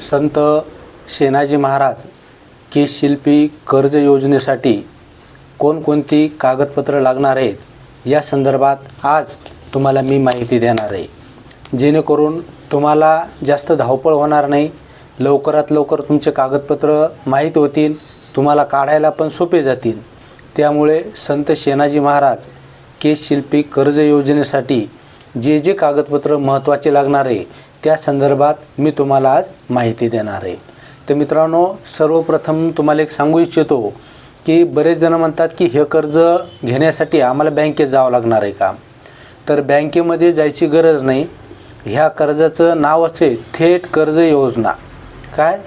संत शेनाजी महाराज की शिल्पी कर्ज योजनेसाठी कोणकोणती कागदपत्रं लागणार आहेत या संदर्भात आज तुम्हाला मी माहिती देणार आहे. जेणेकरून तुम्हाला जास्त धावपळ होणार नाही लवकरात लवकर तुमचे कागदपत्र माहीत होतील तुम्हाला काढायला पण सोपे जातील. त्यामुळे संत शेनाजी महाराज केस शिल्पी कर्ज योजनेसाठी जे जे कागदपत्र महत्त्वाचे लागणार आहे त्या संदर्भात मी तुम्हाला आज माहिती देणार आहे. तर मित्रांनो सर्वप्रथम तुम्हाला एक सांगू इच्छितो की बरेच जण म्हणतात की हे कर्ज घेण्यासाठी आम्हाला बँकेत जावं लागणार आहे का? तर बँकेमध्ये जायची गरज नाही. ह्या कर्जाचं नावच आहे थेट कर्ज योजना. काय?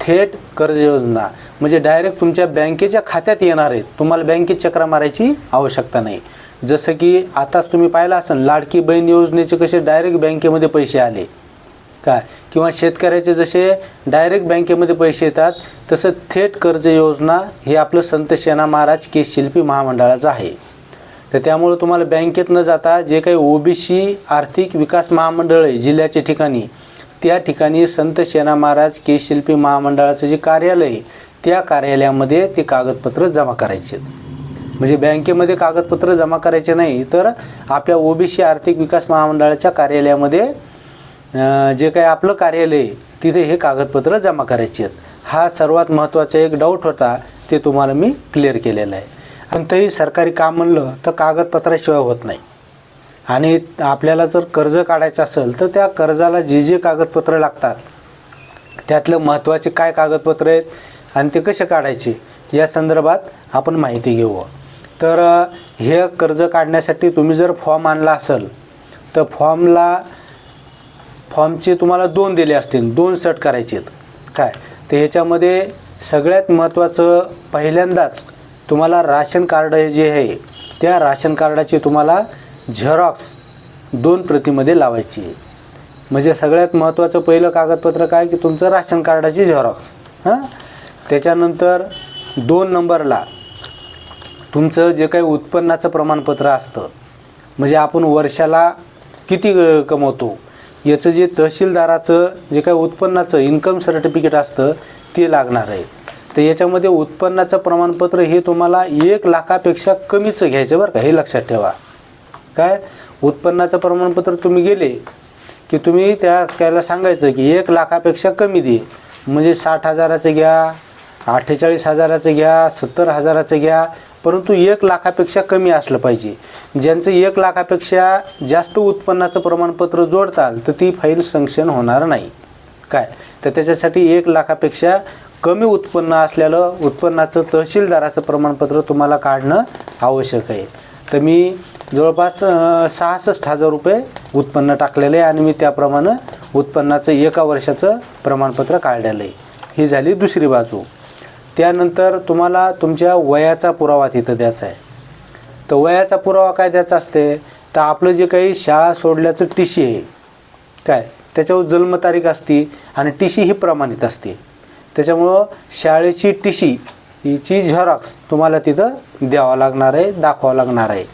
थेट कर्ज योजना. म्हणजे डायरेक्ट तुमच्या बँकेच्या खात्यात येणार आहेत तुम्हाला बँकेत चक्रा मारायची आवश्यकता नाही. जसं की आताच तुम्ही पाहिलं असेल लाडकी बहीण योजनेचे कसे डायरेक्ट बँकेमध्ये पैसे आले. काय? किंवा शेतकऱ्याचे जसे डायरेक्ट बँकेमध्ये पैसे येतात तसं थेट कर्ज योजना हे आपलं संत सेना महाराज केस शिल्पी महामंडळाचं आहे. तर त्यामुळं तुम्हाला बँकेत न जाता जे काही ओबीसी आर्थिक विकास महामंडळ आहे जिल्ह्याच्या ठिकाणी त्या ठिकाणी संत सेना महाराज केस शिल्पी महामंडळाचं जे कार्यालय आहे त्या कार्यालयामध्ये ते कागदपत्र जमा करायचे आहेत. म्हणजे बँकेमध्ये कागदपत्र जमा करायचे नाही तर आपल्या ओबीसी आर्थिक विकास महामंडळाच्या कार्यालयामध्ये जे काही आपलं कार्यालय तिथे हे कागदपत्र जमा करायची आहेत. हा सर्वात महत्त्वाचा एक डाऊट होता ते तुम्हाला मी क्लिअर केलेलं आहे. कोणतंही सरकारी काम म्हणलं तर कागदपत्राशिवाय होत नाही. आणि आपल्याला जर कर्ज काढायचं असेल तर त्या कर्जाला जे जे कागदपत्र लागतात त्यातलं महत्त्वाचे काय कागदपत्र आहेत आणि ते कसे काढायचे या संदर्भात आपण माहिती घेऊ. तर हे कर्ज काढण्यासाठी तुम्ही जर फॉर्म आणला असेल तर फॉर्मला फॉर्मचे तुम्हाला दोन दिले असतील दोन सेट करायचे आहेत. काय? तर ह्याच्यामध्ये सगळ्यात महत्त्वाचं पहिल्यांदाच तुम्हाला राशन कार्ड हे जे आहे त्या राशन कार्डाची तुम्हाला झेरॉक्स दोन प्रतीमध्ये लावायची आहे. म्हणजे सगळ्यात महत्त्वाचं पहिलं कागदपत्र काय की तुमचं राशन कार्डाची झेरॉक्स हां? त्याच्यानंतर दोन नंबरला तुमचं जे काही उत्पन्नाचं प्रमाणपत्र असतं म्हणजे आपण वर्षाला किती कमवतो? याचं जे तहसीलदाराचं जे काही उत्पन्नाचं इन्कम सर्टिफिकेट असतं ते लागणार आहे. तर याच्यामध्ये उत्पन्नाचं प्रमाणपत्र हे तुम्हाला एक लाखापेक्षा कमीचं घ्यायचं बरं का हे लक्षात ठेवा. काय? उत्पन्नाचं प्रमाणपत्र तुम्ही गेले की तुम्ही त्या त्याला सांगायचं की एक लाखापेक्षा कमी दे. म्हणजे साठ हजाराचं घ्या अठ्ठेचाळीस हजाराचं घ्या सत्तर हजाराचं घ्या परंतु एक लाखापेक्षा कमी असलं पाहिजे. ज्यांचं एक लाखापेक्षा जास्त उत्पन्नाचं प्रमाणपत्र जोडताल तर ती फाईल सँक्शन होणार नाही. काय? तर त्याच्यासाठी एक लाखापेक्षा कमी उत्पन्न असलेलं उत्पन्नाचं तहसीलदाराचं प्रमाणपत्र तुम्हाला काढणं आवश्यक आहे. तर मी जवळपास सहासष्ट हजार रुपये उत्पन्न टाकलेलं आहे आणि मी त्याप्रमाणे उत्पन्नाचं एका वर्षाचं प्रमाणपत्र काढलेलं आहे. ही झाली दुसरी बाजू. त्यानंतर तुम्हाला तुमच्या वयाचा पुरावा तिथं द्यायचा आहे. तर वयाचा पुरावा काय द्यायचा असते? तर आपलं जे काही शाळा सोडल्याचं टी सी आहे काय? त्याच्यावर जन्मतारीख असते आणि टी सी ही प्रमाणित असते. त्याच्यामुळं शाळेची टी सी हिची झेरॉक्स तुम्हाला तिथं द्यावं लागणार आहे दाखवावं लागणार आहे.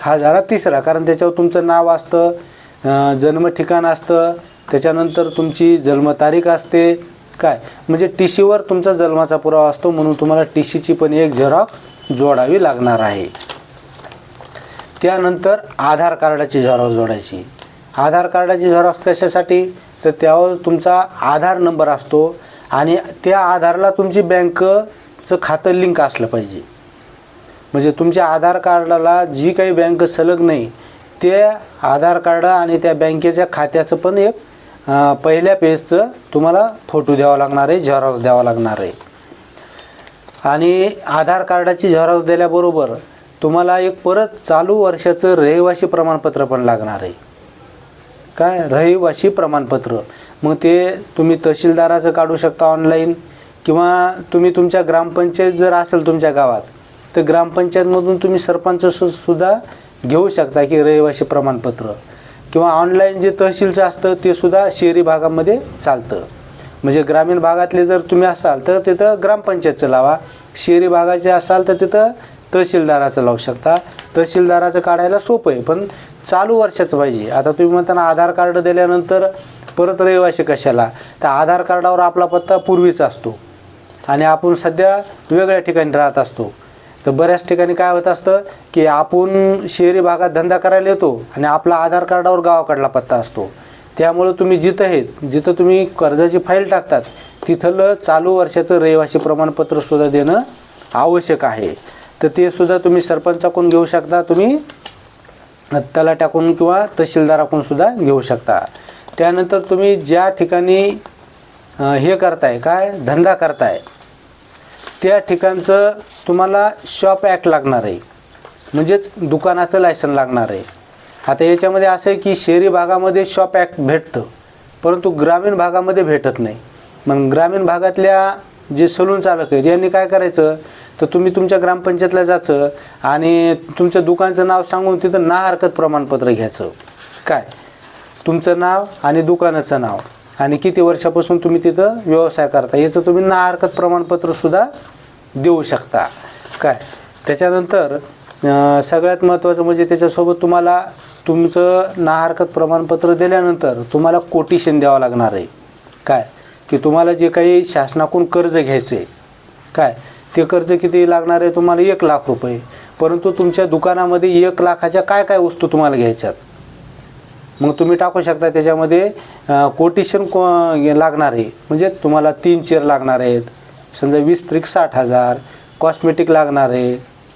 हा? झाला तिसरा कारण त्याच्यावर तुमचं नाव असतं जन्म ठिकाण असतं त्याच्यानंतर तुमची जन्मतारीख असते काय? म्हणजे टी सीवर तुमचा जन्माचा पुरावा असतो म्हणून तुम्हाला टी सीची पण एक झेरॉक्स जोडावी लागणार आहे. त्यानंतर आधार कार्डाची झेरॉक्स जोडायची. आधार कार्डाची झेरॉक्स कशासाठी? तर त्यावर तुमचा आधार नंबर असतो आणि त्या आधारला तुमची बँकचं खातं लिंक असलं पाहिजे. म्हणजे तुमच्या आधार कार्डाला जी काही बँक सलग नाही ते आधार कार्ड आणि त्या बँकेच्या खात्याचं पण एक पहिल्या पेजचं तुम्हाला फोटो द्यावा लागणार आहे झेरॉक्स द्यावा लागणार आहे. आणि आधार कार्डाची झेरॉक्स दिल्याबरोबर तुम्हाला एक परत चालू वर्षाचं रहिवासी प्रमाणपत्र पण लागणार आहे. काय? रहिवासी प्रमाणपत्र. मग ते तुम्ही तहसीलदाराचं काढू शकता ऑनलाईन किंवा तुम्ही तुमच्या ग्रामपंचायत जर असेल तुमच्या गावात तर ग्रामपंचायतमधून तुम्ही सरपंच सुद्धा घेऊ शकता की रहिवासी प्रमाणपत्र. किंवा ऑनलाईन जे तहसीलचं असतं ते सुद्धा शहरी भागामध्ये चालतं. म्हणजे ग्रामीण भागातले जर तुम्ही असाल तर तिथं ग्रामपंचायतचं लावा. शहरी भागाचे असाल तर तिथं तहसीलदाराचं लावू शकता. तहसीलदाराचं काढायला सोपं आहे पण चालू वर्षाचं पाहिजे. आता तुम्ही म्हणताना आधार कार्ड दिल्यानंतर परत रहिवाशी कशाला? तर आधार कार्डावर आपला पत्ता पूर्वीचा असतो. आणि आपण सध्या वेगळ्या ठिकाणी राहत असतो. तर बऱ्याच ठिकाणी काय होत असतं की आपण शहरी भागात धंदा करायला येतो आणि आपला आधार कार्डावर गावाकडला पत्ता असतो. त्यामुळं तुम्ही जिथं आहेत जिथं तुम्ही कर्जाची फाईल टाकतात तिथलं चालू वर्षाचं रहिवासी प्रमाणपत्रसुद्धा देणं आवश्यक आहे. तर ते सुद्धा तुम्ही सरपंचाकडून घेऊ शकता तुम्ही तलाट्याकडून किंवा तहसीलदाराकडून सुद्धा घेऊ शकता. त्यानंतर तुम्ही ज्या ठिकाणी हे करताय काय धंदा करताय त्या ठिकाणचं तुम्हाला शॉप ॲक्ट लागणार आहे. म्हणजेच दुकानाचं लायसन लागणार आहे. आता याच्यामध्ये असं आहे की शहरी भागामध्ये शॉप ॲक्ट भेटतं परंतु ग्रामीण भागामध्ये भेटत नाही. मग ग्रामीण भागातल्या जे सलून चालक आहेत यांनी काय करायचं? तर तुम्ही तुमच्या ग्रामपंचायतला जायचं आणि तुमच्या दुकानचं नाव सांगून तिथं ना हरकत प्रमाणपत्र घ्यायचं. काय? तुमचं नाव आणि दुकानाचं नाव. आणि किती वर्षापासून तुम्ही तिथं व्यवसाय करता? याचं तुम्ही ना हरकत प्रमाणपत्रसुद्धा देऊ शकता. काय? त्याच्यानंतर सगळ्यात महत्त्वाचं म्हणजे त्याच्यासोबत तुम्हाला तुमचं ना हरकत प्रमाणपत्र दिल्यानंतर तुम्हाला कोटेशन द्यावं लागणार आहे. काय? की तुम्हाला जे काही शासनाकडून कर्ज घ्यायचं आहे काय? ते कर्ज किती लागणार आहे? तुम्हाला एक लाख रुपये. परंतु तुमच्या दुकानामध्ये एक लाखाच्या काय काय वस्तू तुम्हाला घ्यायच्यात? मग तुम्ही टाकू शकता त्याच्यामध्ये कोटेशन को लागणार आहे. म्हणजे तुम्हाला तीन चेअर लागणार आहेत. समजा वीस त्रिक साठ हजार कॉस्मेटिक लागणार आहे.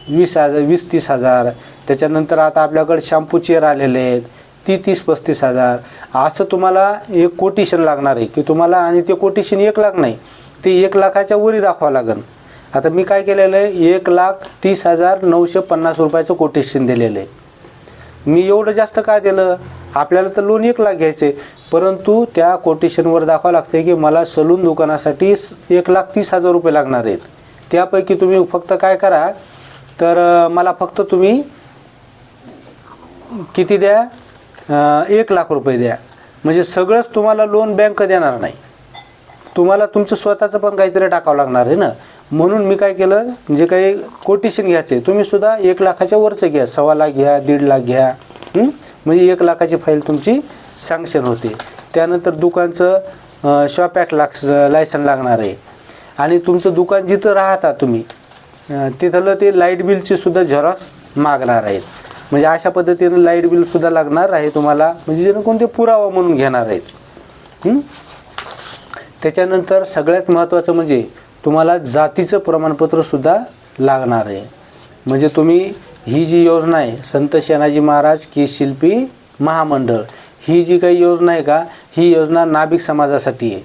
वीस हजार वीस तीस हजार. त्याच्यानंतर आता आपल्याकडे शॅम्पू चेअर आलेले आहेत. ती तीस पस्तीस हजार. असं तुम्हाला एक कोटेशन लागणार आहे की तुम्हाला आणि ते कोटेशन एक लाख नाही ते एक लाखाच्या वरी दाखवावं लागेल आता मी काय केलेलं आहे एक लाख तीस हजार नऊशे पन्नास रुपयाचं कोटेशन दिलेलं आहे. मी एवढं जास्त काय दिलं? आपल्याला तर लोन एक लाख घ्यायचे परंतु त्या कोटेशनवर दाखवावं लागते की मला सलून दुकानासाठी एक लाख तीस हजार रुपये लागणार आहेत. त्यापैकी तुम्ही फक्त काय करा तर मला फक्त तुम्ही किती द्या? एक लाख रुपये द्या. म्हणजे सगळंच तुम्हाला लोन बँक देणार नाही. तुम्हाला तुमचं स्वतःचं पण काहीतरी टाकावं लागणार आहे ना? म्हणून मी काय केलं जे काही कोटेशन घ्यायचे तुम्ही सुद्धा एक लाखाच्या वरचं घ्या. सव्वा लाख घ्या दीड लाख घ्या. म्हणजे एक लाखाची फाईल तुमची सँक्शन होते. त्यानंतर दुकानचं शॉप ॲक्ट लाग लायसन लागणार आहे. आणि तुमचं दुकान जिथं राहता तुम्ही तिथलं ते लाइट बिलची सुद्धा झेरॉक्स मागणार आहेत. म्हणजे अशा पद्धतीनं लाइट बिलसुद्धा लागणार आहे तुम्हाला. म्हणजे जेणेकरून ते पुरावा म्हणून घेणार आहेत. त्याच्यानंतर सगळ्यात महत्त्वाचं म्हणजे तुम्हाला जातीचं प्रमाणपत्रसुद्धा लागणार आहे. म्हणजे तुम्ही ही जी योजना आहे संत शेनाजी महाराज की शिल्पी महामंडळ ही जी काही योजना आहे का ही योजना नाभिक समाजासाठी आहे.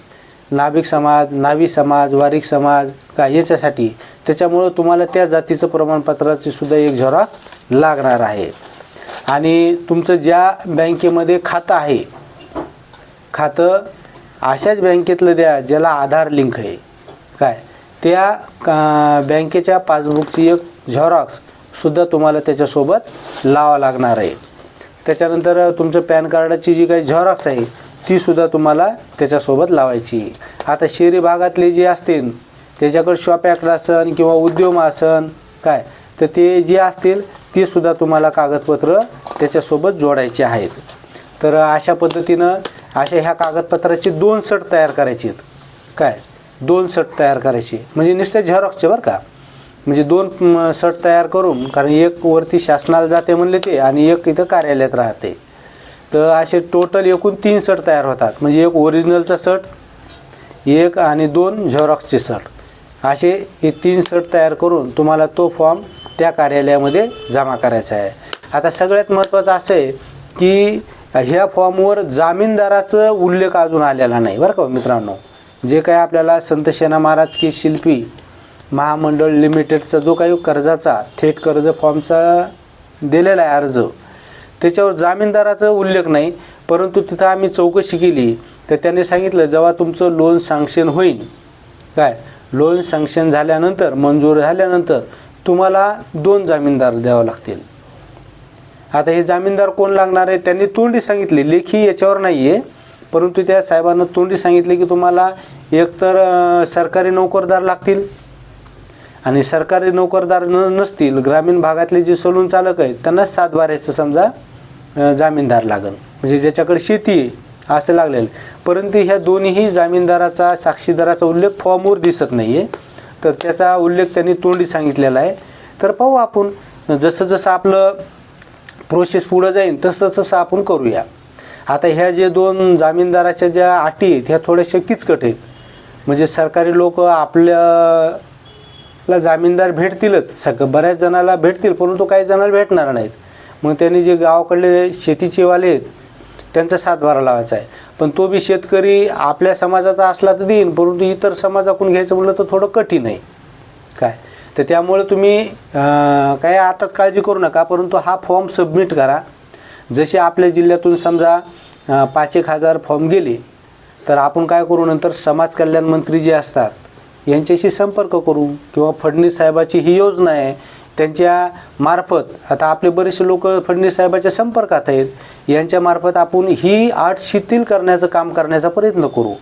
नाभिक समाज नावी समाज वारिक समाज का याच्यासाठी. त्याच्यामुळं तुम्हाला त्या जातीचं प्रमाणपत्राची सुद्धा एक झेरॉक्स लागणार आहे. आणि तुमचं ज्या बँकेमध्ये खातं आहे खातं अशाच बँकेतलं द्या ज्याला आधार लिंक आहे. काय? त्या का बँकेच्या पासबुकची एक झेरॉक्स सुद्धा तुम्हाला त्याच्यासोबत लावा लागणार आहे. त्याच्यानंतर तुमचं पॅन कार्डाची जी काही झेरॉक्स आहे तीसुद्धा तुम्हाला त्याच्यासोबत लावायची. आता शहरी भागातले जे असतील त्याच्याकडे शॉप ॲक्ट असन किंवा उद्योग असन काय तर ते जे असतील तीसुद्धा तुम्हाला कागदपत्र त्याच्यासोबत जोडायचे आहेत. तर अशा पद्धतीनं अशा ह्या कागदपत्राचे दोन सट तयार करायचे आहेत काय दोन सट तयार करायचे. म्हणजे नुसते झेरॉक्सचे बरं का. म्हणजे दोन सट तयार करून कारण एक वरती शासनाला जाते म्हणले ते आणि एक इथं कार्यालयात राहते. तर असे टोटल एकूण तीन सट तयार होतात. म्हणजे एक ओरिजिनलचा सट एक आणि दोन झेरॉक्सचे सट असे हे तीन सट तयार करून तुम्हाला तो फॉर्म त्या कार्यालयामध्ये जमा करायचा आहे. आता सगळ्यात महत्त्वाचं असं आहे की ह्या फॉर्मवर जामीनदाराचं उल्लेख अजून आलेला नाही बरं का मित्रांनो? जे काही आपल्याला संत शेना महाराज की शिल्पी महामंडळ लिमिटेडचा जो काही कर्जाचा थेट कर्ज फॉर्मचा दिलेला आहे अर्ज त्याच्यावर जामीनदाराचा उल्लेख नाही परंतु तिथं आम्ही चौकशी केली. तर त्यांनी सांगितलं जेव्हा तुमचं लोन सँक्शन होईल काय? लोन सँक्शन झाल्यानंतर मंजूर झाल्यानंतर तुम्हाला दोन जामीनदार द्यावं लागतील. आता हे जामीनदार कोण लागणार आहे? त्यांनी तोंडी सांगितली लेखी याच्यावर नाही आहे परंतु त्या साहेबांना तोंडी सांगितले की तुम्हाला एकतर सरकारी नोकरदार लागतील. आणि सरकारी नोकरदार न नसतील ग्रामीण भागातले जे सलून चालक आहेत त्यांना सातबाऱ्याचं समजा जामीनदार लागन म्हणजे ज्याच्याकडे शेती आहे असं लागलेलं परंतु ह्या दोन्हीही जामीनदाराचा साक्षीदाराचा उल्लेख फॉर्मवर दिसत नाही आहे तर त्याचा उल्लेख त्यांनी तोंडी सांगितलेला आहे. तर पाहू आपण जसं जसं आपलं प्रोसेस पुढं जाईल तसं तसं आपण करूया. आता ह्या जे दोन जामीनदाराच्या ज्या अटी आहेत ह्या थोड्याशा किचकट आहेत. म्हणजे सरकारी लोक आपल्या ला जामीनदार भेटतीलच. सग बऱ्याच जणाला भेटतील परंतु काही जणाला भेटणार नाहीत. मग त्यांनी जे गावाकडले शेतीचे वाले आहेत त्यांचा सातबारा लावायचा आहे. पण तो बी शेतकरी आपल्या समाजाचा असला तर देईन परंतु इतर समाजाकडून घ्यायचं म्हटलं तर थोडं कठीण आहे. काय? तर त्यामुळे तुम्ही काय आताच काळजी करू नका परंतु हा फॉर्म सबमिट करा. जसे आपल्या जिल्ह्यातून समजा पाच एक हजार फॉर्म गेले तर आपण काय करू नंतर समाज कल्याण मंत्री जे असतात यांच्याशी संपर्क करू किंवा फडणवीस साहेबाची ही योजना आहे त्यांच्या मार्फत आता आपले बरेचसे लोक फडणवीस साहेबाच्या संपर्कात आहेत यांच्या मार्फत आपण ही आठ शिथिल करण्याचं काम करण्याचा प्रयत्न करू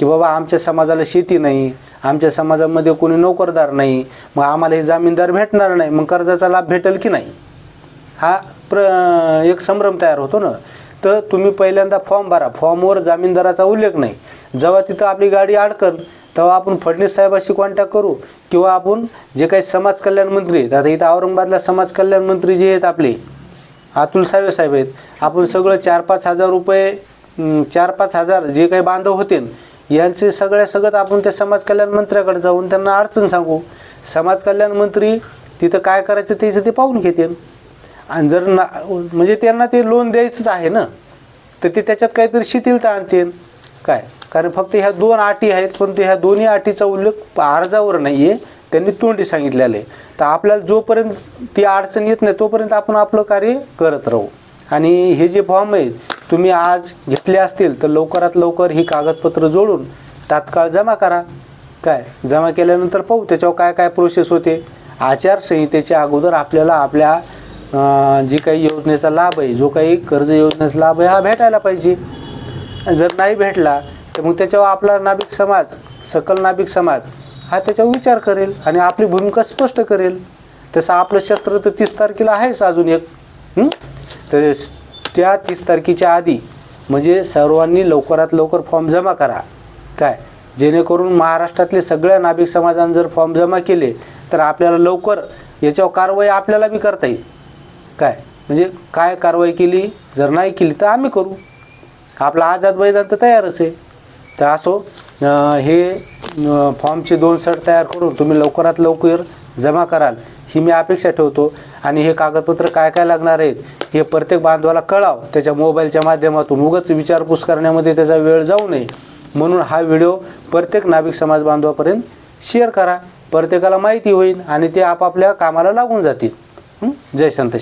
की बाबा आमच्या समाजाला शेती नाही आमच्या समाजामध्ये कोणी नोकरदार नाही मग आम्हाला हे जामीनदार भेटणार नाही मग कर्जाचा लाभ भेटेल की नाही? हा प्र एक संभ्रम तयार होतो ना? तर तुम्ही पहिल्यांदा फॉर्म भरा. फॉर्मवर जामीनदाराचा उल्लेख नाही. जेव्हा तिथं आपली गाडी अडकल तेव्हा आपण फडणवीस साहेबाशी कॉन्टॅक्ट करू किंवा आपण जे काही समाज कल्याण मंत्री आहेत आता इथं औरंगाबादला समाज कल्याण मंत्री जे आहेत आपले अतुल सावे साहेब आहेत आपण सगळं चार पाच हजार रुपये चार पाच हजार जे काही बांधव होते यांचे सगळ्या सगळं आपण त्या समाज कल्याण मंत्र्याकडे जाऊन त्यांना अडचण सांगू. समाज कल्याण मंत्री तिथं काय करायचं त्याचं ते पाहून घेतील आणि जर ना म्हणजे त्यांना ते लोन द्यायचंच आहे ना तर ते त्याच्यात काहीतरी शिथिलता आणतील काय? कारण फक्त ह्या दोन अटी आहेत पण ते ह्या दोन्ही अटीचा उल्लेख अर्जावर नाही आहे त्यांनी तोंडी सांगितलेलं. आहे तर आपल्याला जोपर्यंत ती अडचण येत नाही तोपर्यंत आपण आपलं कार्य करत राहू. आणि हे जे फॉर्म आहेत तुम्ही आज घेतले असतील तर लवकरात लवकर ही कागदपत्र जोडून तात्काळ जमा करा. काय? जमा केल्यानंतर पाहू त्याच्यावर काय काय प्रोसेस होते. आचारसंहितेच्या अगोदर आपल्याला आपल्या जी काही योजनेचा लाभ आहे जो काही कर्ज योजनेचा लाभ आहे हा भेटायला पाहिजे. जर नाही भेटला तर मग त्याच्यावर आपला नाभिक समाज सकल नाभिक समाज हा त्याच्यावर विचार करेल आणि आपली भूमिका स्पष्ट करेल. तसं आपलं शस्त्र तर तीस तारखेला आहेच अजून एक. तर त्या तीस तारखेच्या आधी म्हणजे सर्वांनी लवकरात लवकर फॉर्म जमा करा. काय? जेणेकरून महाराष्ट्रातले सगळ्या नाभिक समाजाने जर फॉर्म जमा केले तर आपल्याला लवकर याच्यावर कारवाई आपल्याला बी करता येईल. काय? म्हणजे काय कारवाई केली? जर नाही केली तर आम्ही करू. आपला आझाद मैदान तर तयारच आहे. तर असो हे फॉर्मचे दोन शर्ट तयार करून तुम्ही लवकरात लवकर जमा कराल ही मी अपेक्षा ठेवतो. आणि हे कागदपत्र काय काय लागणार आहेत हे प्रत्येक बांधवाला कळाव. त्याच्या मोबाईलच्या माध्यमातून उगाच विचारपूस करण्यामध्ये त्याचा वेळ जाऊ नये. म्हणून हा व्हिडिओ प्रत्येक नाभिक समाज बांधवापर्यंत शेअर करा. प्रत्येकाला माहिती होईल आणि ते आपापल्या कामाला लागून जातील. जय संत